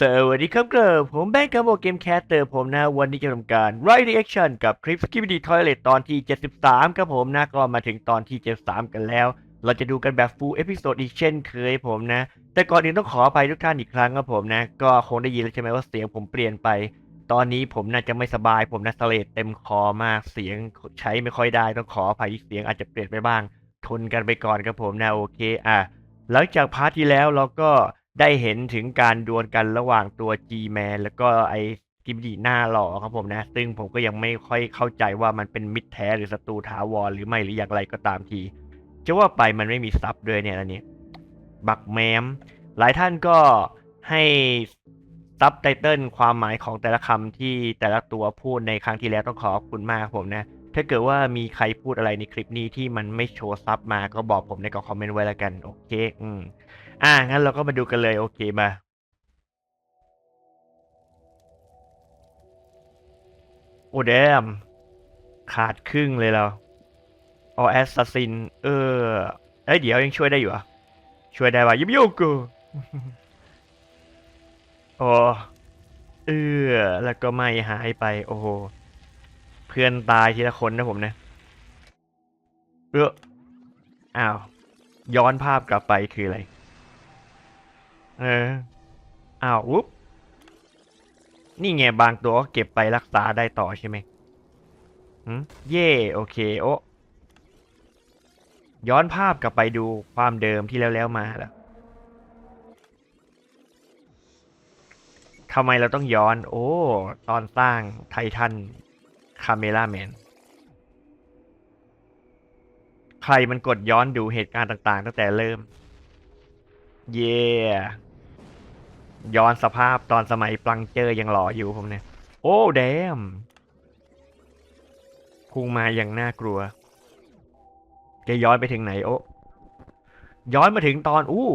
สวัสดีครับเกรอผมแบงค์ครับโบเกมแคสเตอร์ผมนะ วันนี้จะทำการ Right Reaction กับคลิป Skibidi Toilet ตอนที่ 73 ครับผมนะ ก็มาถึงตอนที่ 73 กันแล้ว เราจะดูกันแบบ full episode อีกเช่นเคยผมนะ แต่ก่อนอื่นต้องขออภัยทุกท่านอีกครั้งครับผมนะ ก็คงได้ยินแล้วใช่ไหมว่าเสียงผมเปลี่ยนไป ตอนนี้ผมน่าจะไม่สบาย ผมนะสเลดเต็มคอมากเสียงใช้ไม่ค่อยได้ต้องขออภัยเสียงอาจจะเปลี่ยนไปบ้าง ทนกันไปก่อนครับผมนะโอเคอะหลังจากพาร์ทที่แล้วเราก็ ได้เห็นถึงการดวลกันระหว่างตัว G-Man แล้วก็ไอ้กิมดีหน้าหล่อครับผมนะ ซึ่งผมก็ยังไม่ค่อยเข้าใจว่ามันเป็นมิตรแท้หรือศัตรูถาวรหรือไม่หรืออย่างไรก็ตามทีจะว่าไปมันไม่มีซับด้วยเนี่ยอันนี้ บักแมม หลายท่านก็ให้ซับไตเติลความหมายของแต่ละคำที่แต่ละตัวพูดในครั้งที่แล้วต้องขอขอบคุณมากครับผมนะ ถ้าเกิดว่ามีใครพูดอะไรในคลิปนี้ที่มันไม่โชว์ซับมาก็บอกผมในกล่องคอมเมนต์ไว้แล้วกัน โอเค อืม อะงั้นเราก็มาดูกันเลย โอเคมาโอ้เดมขาดครึ่งเลยเราออแอสซัสซิน เออเอ้ยเดี๋ยวยังช่วยได้อยู่อะช่วยได้วะยิบยุกกูโอ้เออแล้วก็ไม่หายไป โอ้โหเพื่อนตายทีละคนนะผมนะเอออ้าว ย้อนภาพกลับไปคืออะไร เอออ้าววุ๊บนี่ไงบางตัวก็เก็บไปรักษาได้ต่อใช่ไหมหืมเย่โอเคโอะย้อนภาพกลับไปดูความเดิมที่แล้วแล้วมาแล้วทำไมเราต้องย้อน โอ้ ตอนสร้างไททันคาเมล่าแมน ใครมันกดย้อนดูเหตุการณ์ต่างๆ ตั้งแต่เริ่ม เย่ ย้อนสภาพตอนสมัยปลังเจอยังหล่ออยู่ผมเนี่ย โอ้แดมพุ่งมาอย่างน่ากลัวจะย้อนไปถึงไหนโอ้ย้อนมาถึงตอนอู้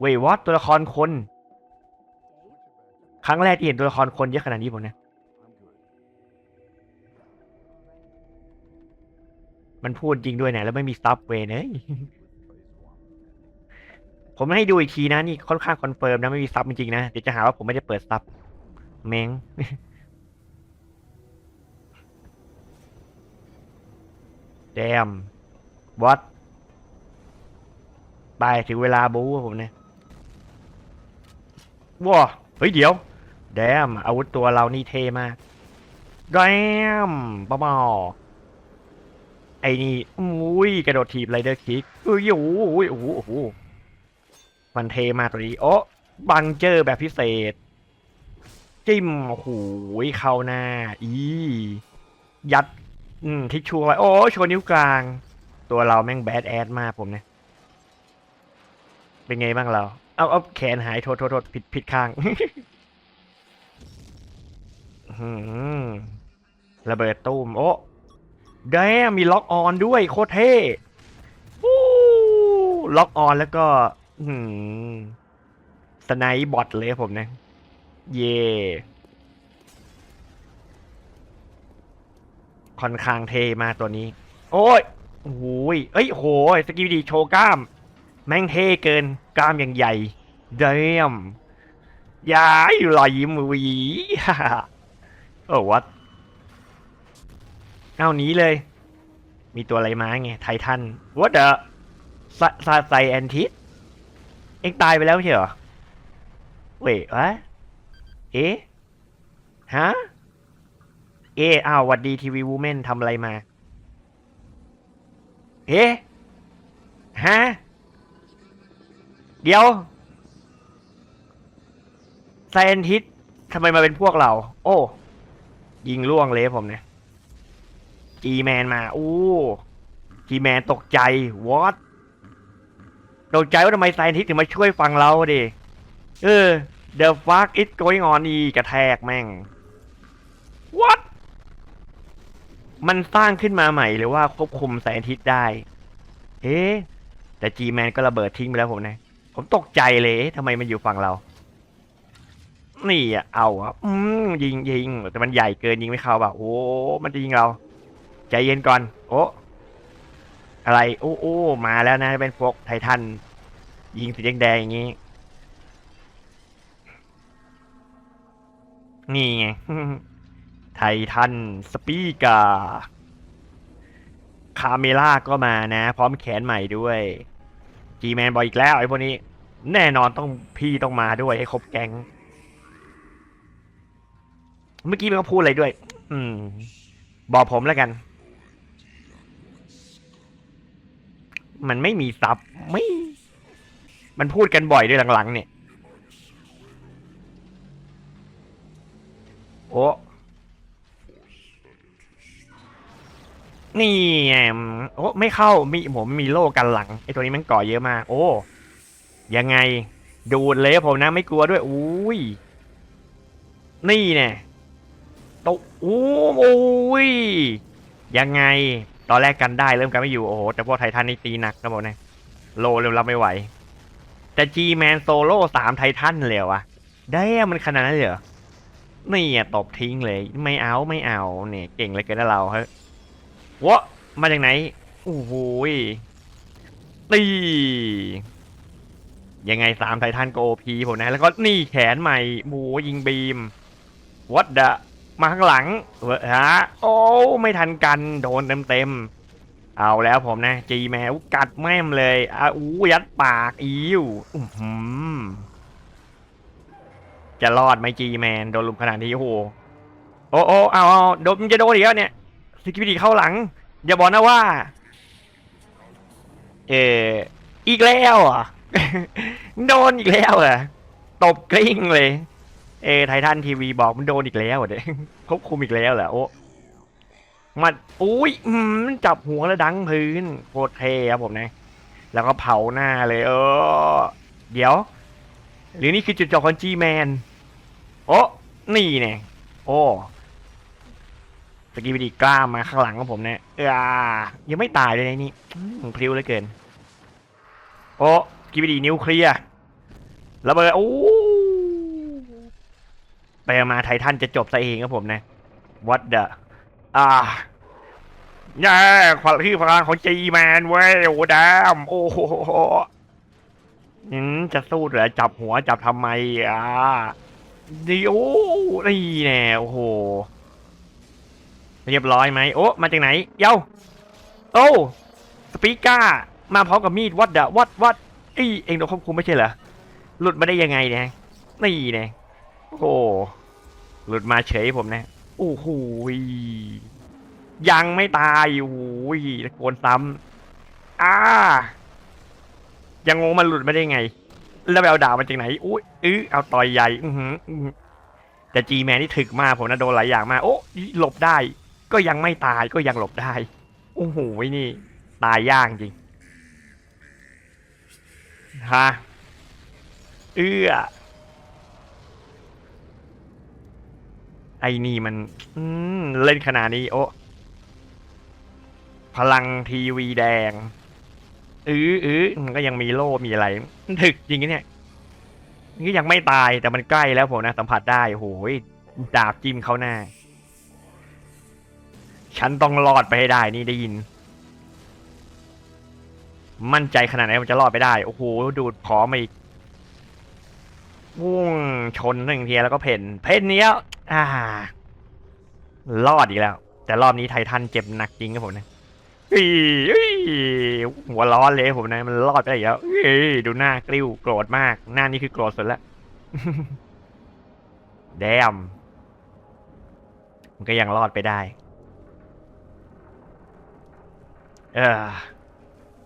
เวยวอตตัวละครคน ครั้งแรกที่เห็นตัวละครคนเยอะขนาดนี้ผมเนี่ยมันพูดจริงด้วยเนี่ยแล้วไม่มีซับเวเนย ผมให้ดูอีกทีนะนี่ค่อนข้างคอนเฟิร์มนะไม่มีซับจริงๆนะเดี๋ยวจะหาว่าผมไม่ได้เปิดซับเมงแดมวัดไปถึงเวลาบู๊ผมเนี่ยว้าเฮ้ยเดี๋ยว แดมอาวุธตัวเรานี่เท่มากแดมป้าบอไอ้นี่อุ้ยกระโดดถีบไรเดอร์คิกอุ้ยโอ้โหโอ้โหโอ้โห มันเทมากตัวนี้โอ้บังเจอร์แบบพิเศษ จิ้มโอ้โหเข้าหน้า อี ยัด อืมทิชชูไว้ โอ้โชว์นิ้วกลาง ตัวเราแม่งแบดแอดมากผมเนี่ย เป็นไงบ้างเรา เอาเอาแขนหายโทษโทษโทษผิดผิดข้างระเบิดตุ้มโอ้แดมมีล็อกออนด้วยโคตรเท่วู้ล็อกออนแล้วก็ อืมสไนบอทเลยครับผมนะ เย่ค่อนข้างเทมากตัวนี้ โอ้ยโอ้ยเอ้ยโหยสกิลดีโชว์กล้าม แม่งเทเกินกล้ามอย่างใหญ่เดมยายรอยยิ้มวีโอ้วัดเอาหนีเลย มีตัวอะไรมาไงไททันวัดเดอะซาซาไซแอนทิส เอ็งตายไปแล้วไม่ใช่เหรอเว้ยวะเอ๊ะฮะเอ๊ะอ้าวหวัดดีทีวีวูแมนทำอะไรมาเอ๊ะฮะเดี๋ยวไซเอนทิสทำไมมาเป็นพวกเรา โอ้ ยิงล่วงเลยผมเนี่ยจีแมนมา อู้จีแมนตกใจวอต ตกใจว่าทำไมไซนทิสถึงมาช่วยฟังเราดิเออ The fuck is going on อีกระแทกแม่ง what มันสร้างขึ้นมาใหม่หรือว่าควบคุมไซนทิสได้ เอ๊แต่ G-Man ก็ระเบิดทิ้งไปแล้วผมนะ ผมตกใจเลยทำไมมันอยู่ฝั่งเรา นี่อะเอาอะอืมยิงยิงแต่มันใหญ่เกินยิงไม่เข้าแบบโอ้ มันจะยิงเรา ใจเย็นก่อน โอ้ อะไรโอ้โอ้มาแล้วนะ เป็นพวกไททัน ยิงสีแดงๆอย่างนี้ นี่ไง ไททัน สปีกา คาเมล่าก็มานะ พร้อมแขนใหม่ด้วยจีแมนบอกอีกแล้วไอ้พวกนี้ แน่นอนต้องพี่ต้องมาด้วยให้ครบแก๊งเมื่อกี้มันก็พูดอะไรด้วย อืม บอกผมแล้วกัน มันไม่มีซับไม่ มันพูดกันบ่อยด้วยหลังๆ เนี่ย โอ้นี่ไงโอ้ไม่เข้ามีผมมีโล่กันหลังไอตัวนี้มันก่อเยอะมาก โอ้ ยังไง ดูดเลยผมนะไม่กลัวด้วยอุ้ยนี่เนี่ยตกอู้โอ้ยยังไง ตอนแรกกันได้เริ่มกันไม่อยู่โอ้โหแต่พวกไททันนี่ตีหนักนะผมนะโลเริ่มรับไม่ไหว แต่จีแมนโซโล่สามไททันเลยอวะได้อะมันขนาดนั้นเลยเหรอนี่อะตบทิ้งเลย ไม่เอาไม่เอาเนี่ยเก่งเลยเกินเราเฮ้ยวะมาจากไหนโอ้โหยตียังไงสามไททันโกพีผมนะ แล้วก็นี่แขนใหม่โอ้ยิงบีมวัดดะ มาข้างหลังเวอะฮะโอ้ไม่ทันกันโดนเต็มเต็มเอาแล้วผมนะ จีแมวกัดแม่มเลยอะอู้ยัดปากอิวอื้อหือจะรอดไหมจีแมนโดนลุมขนาดนี้โอ้โหโอ้โอ้เอาเอาโดนมันจะโดนอีกแล้วเนี่ยสกิปดีเข้าหลัง อย่าบอกนะว่า เอออีกแล้วอะโดนอีกแล้วอะตบกลิ้งเลย เอไททันทีวีบอกมันโดนอีกแล้วเด้ควบคุมอีกแล้วเหรอโอ้มันอุ้ยอืมมันจับหัวแล้วดังพื้นโคตรเทครับผมนะ แล้วก็เผาหน้าเลย เออ เดี๋ยว หรือนี่คือจุดจบของจีแมนโอ้นี่เนี่ยโอ้สกีบิดีกล้ามาข้างหลังของผมเนี่ยเออยังไม่ตายเลยนะนี่อืมพริ้วเหลือเกิน โอ้สกีบิดีนิวเคลียร์ระเบิดโอ้ ไปมาไททันจะจบซะเองครับผมนะ What the อ่าแย่ความที่พลังของจีแมนเว้ยโอ้ดามโอ้โหอืมจะสู้เหรอจับหัวจับทำไมอะดีโอ้นี่แน่โอ้โหเรียบร้อยไหมโอ้มาจากไหน เย้าโอ้สปีก้า มาพร้อมกับมีดวัดเดะวัดวัดอีเองโดนควบคุมไม่ใช่เหรอหลุดมาได้ยังไงเนี่ยนี่เนี่ยโอ้ หลุดมาเฉยผมนะโอ้โหยังไม่ตายโอ้โหตะโกนซ้ำอ้ายังงงมันหลุดมาได้ไง แล้วไปเอาดาบมาจากไหนอุ้ยอื้อเอาต่อยใหญ่ อือหือแต่จีแมนนี่ถึกมากผมนะโดนหลายอย่างมากโอ้หลบได้ ก็ยังไม่ตายก็ยังหลบได้โอ้โหนี่ ตายยากจริงฮะเอื้อ ไอ้นี่มันอืมเล่นขนาดนี้ โอ้พลังทีวีแดงอื้ออื้อมันก็ยังมีโล่มีอะไรถึกจริงเนี่ยนี่ยังไม่ตายแต่มันใกล้แล้วผมนะ สัมผัสได้โหยดาบจิ้มเขาหน้า ฉันต้องรอดไปให้ได้นี่ได้ยิน มั่นใจขนาดไหนมันจะรอดไปได้ โอ้โหดูดผอมาอีกวุ่งชนหนึ่งเทียแล้วก็เพ่น เพ่นเนี้ย อ่า รอดอีกแล้ว แต่รอบนี้ไททันเจ็บหนักจริงครับผมนะอีอีหัวร้อนเลยผมนะ มันรอดไปได้อีกแล้วอีดูหน้ากริ้วโกรธมาก หน้านี่คือโกรธสุดละแดมมันก็ยังรอดไปได้ เออ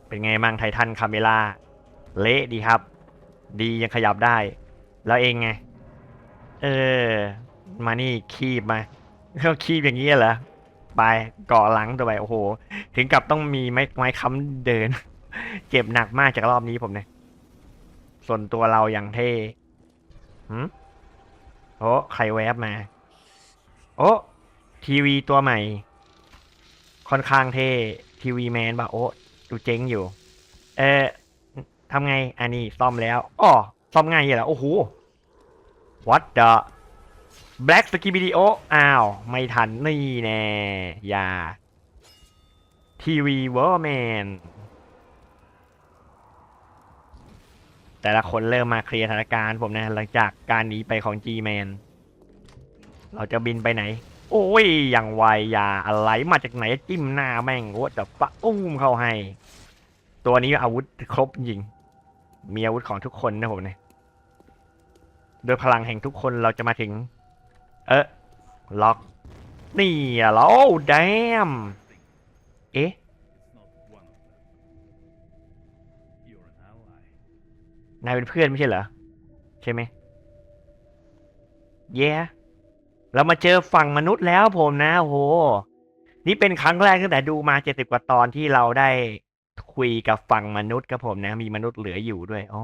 เป็นไงมั่งไททันคาเมล่า เละดีครับ ดียังขยับได้ แล้วเองไง เออ มานี่คีบมาเขาคีบอย่างนี้เหรอไปเกาะหลังตัวไปโอ้โห ถึงกับต้องมีไม้ไม้ค้ำเดิน เจ็บหนักมากจากรอบนี้ผมเนี่ยส่วนตัวเราอย่างเท่หืมโอ้ใครแวบมา โอ้ทีวีตัวใหม่ ค่อนข้างเท่ทีวีแมนป่ะโอ้ดูเจ๊งอยู่ เออทำไงอันนี้ซ่อมแล้วอ๋อซ่อมง่ายเหรอโอ้โห what the black ski video อ้าว ไม่ทันนี่แน่อย่าทีวีเวอร์แมนแต่ละคนเริ่มมาเคลียร์สถานการณ์ผมนะ หลังจากการหนีไปของ G-Man เราจะบินไปไหน โอ้ย อย่างไวอย่าอะไรมาจากไหนจิ้มหน้าแม่งโอ้จะปะอุ้มเข้าให้ ตัวนี้อาวุธครบจริง มีอาวุธของทุกคนนะผมเนี่ยโดยพลังแห่งทุกคนเราจะมาถึง เออล็อกนี่อะแล้วโอ้แดมเอ๊ะนายเป็นเพื่อนไม่ใช่เหรอ ใช่ไหมเย้เรามาเจอฝั่งมนุษย์แล้วผมนะโห นี่เป็นครั้งแรกตั้งแต่ดูมาเจ็ดสิบกว่าตอนที่เราได้คุยกับฝั่งมนุษย์กับผมนะ มีมนุษย์เหลืออยู่ด้วยอ๋อ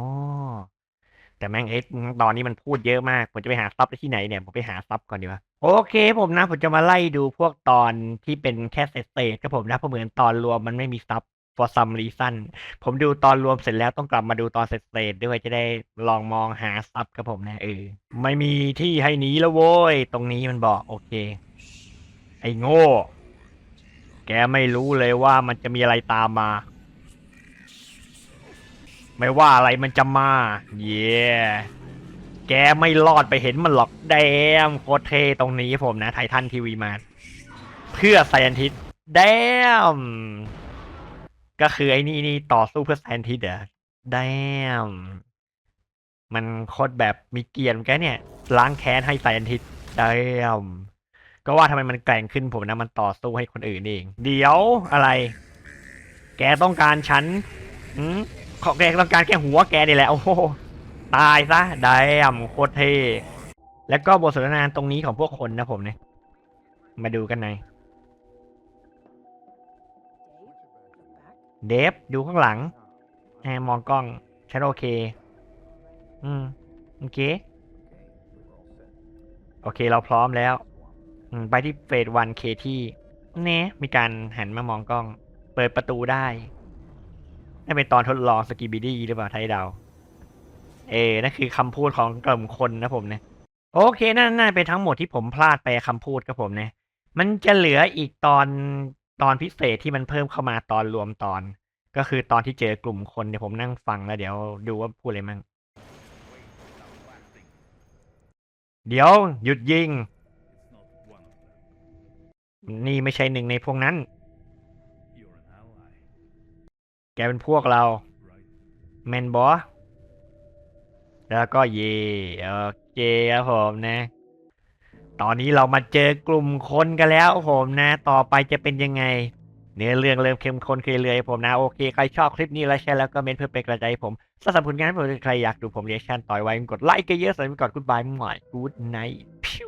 แต่แม่งเอ๊ะตอนนี้มันพูดเยอะมาก ผมจะไปหาซับได้ที่ไหนเนี่ย ผมไปหาซับก่อนดีกว่า โอเคผมนะ ผมจะมาไล่ดูพวกตอนที่เป็นแค่เศษๆกับผมนะเพราะเหมือนตอนรวมมันไม่มีซับ for some reason ผมดูตอนรวมเสร็จแล้วต้องกลับมาดูตอนเสร็จด้วยจะได้ลองมองหาซับกับผมนะเออ ไม่มีที่ให้หนีแล้วโว้ย ตรงนี้มันบอกโอเค ไอ้โง่ แกไม่รู้เลยว่ามันจะมีอะไรตามมา ไม่ว่าอะไรมันจะมา เย้แกไม่รอดไปเห็นมันหรอกแดมโคตรเทตรงนี้ผมนะไททันทีวีมา เพื่อไซนทิสแดมก็คือไอ้นี่นี่ต่อสู้เพื่อไซนทิสเหรอแดมมันโคตรแบบมีเกียรติเหมือนกันเนี่ย ล้างแค้นให้ไซนทิสแดมก็ว่าทำไมมันแกร่งขึ้นผมนะมันต่อสู้ให้คนอื่นเอง เดี๋ยวอะไร แกต้องการฉันอืม ขอแกต้องการแค่หัวแกนี่แหละ โอ้โห ตายซะไดมโคตรเท่แล้วก็บทสนทนาตรงนี้ของพวกคนนะผมเนี่ย มาดูกันหน่อย เดฟดูข้างหลังแอบมองกล้องฉันโอเค อืม โอเค โอเคเราพร้อมแล้ว อืม ไปที่เฟสวันเคที่ เน่มีการหันมามองกล้อง เปิดประตูได้ นั่นเป็นตอนทดลองสกีบิดี้หรือเปล่าไทยดาว เอนั่นคือคำพูดของกลุ่มคนนะผมเนี่ย โอเค นั่นน่าเป็นทั้งหมดที่ผมพลาดไปคำพูดกับผมเนี่ย มันจะเหลืออีกตอนตอนพิเศษที่มันเพิ่มเข้ามาตอนรวมตอน ก็คือตอนที่เจอกลุ่มคนเดี๋ยวผมนั่งฟังแล้วเดี๋ยวดูว่าพูดอะไรมั่งเดี๋ยวหยุดยิง นี่ไม่ใช่หนึ่งในพวกนั้น แกเป็นพวกเราแมนบอแล้วก็เย่โอเคครับผมนะ ตอนนี้เรามาเจอกลุ่มคนกันแล้วผมนะ ต่อไปจะเป็นยังไง เนื้อเรื่องเริ่มเข้มข้นขึ้นเรื่อยๆผมนะ โอเค ใครชอบคลิปนี้แล้วแชร์แล้วก็เมนเพื่อเป็นกระจายผมสำหรับผลงานผมใครอยากดูผมเรียกชันต่อยไว้กดไลค์กันเยอะๆสำหรับก่อนกูดบายหน่อยกูดไนท์พิว